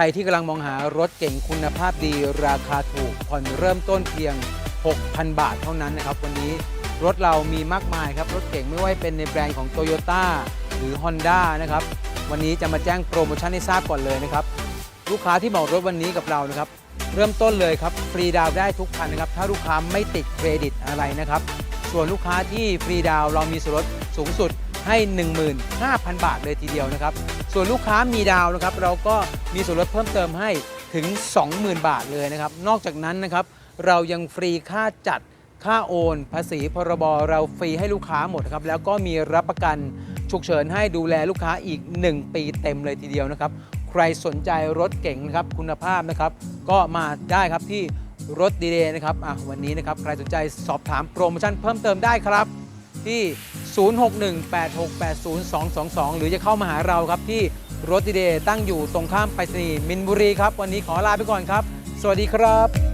รที่กำลังมองหารถเก่งคุณภาพดีราคาถูกผ่อนเริ่มต้นเพียง 6,000 บาทเท่านั้นนะครับ วันนี้รถเรามีมากมายครับ รถเก่งไม่ว่าเป็นในแบรนด์ของ t o y ยต้หรือ Honda นะครับ วันนี้จะมาแจ้งโปรโมชั่นให้ทราบก่อนเลยนะครับ ลูกค้าที่เหมารถวันนี้กับเรานะครับ เริ่มต้นเลยครับ ฟรีดาวได้ทุกคันนะครับ ถ้าลูกค้าไม่ติดเครดิตอะไรนะครับ ส่วนลูกค้าที่ฟรีดาวเรามีส่วนลดสูงสุดให้ 15,000 บาทเลยทีเดียวนะครับ ส่วนลูกค้ามีดาวนะครับเราก็มีส่วนลดเพิ่มเติมให้ถึง 20,000 บาทเลยนะครับ นอกจากนั้นนะครับเรายังฟรีค่าจัดค่าโอน ภาษีพรบเราฟรีให้ลูกค้าหมดครับแล้วก็มีรับประกันฉุกเฉินให้ดูแลลูกค้าอีก 1 ปีเต็มเลยทีเดียวนะครับ ใครสนใจรถเก๋งนะครับคุณภาพนะครับ ก็มาได้ครับที่รถดีเดย์นะครับวันนี้นะครับใครสนใจสอบถามโปรโมชั่นเพิ่มเติมได้ครับ ที่ 0618680222 หรือจะเข้ามาหาเราครับที่รถดีเดย์ตั้งอยู่ตรงข้ามไปรษณีย์มินบุรีครับ วันนี้ขอลาไปก่อนครับ สวัสดีครับ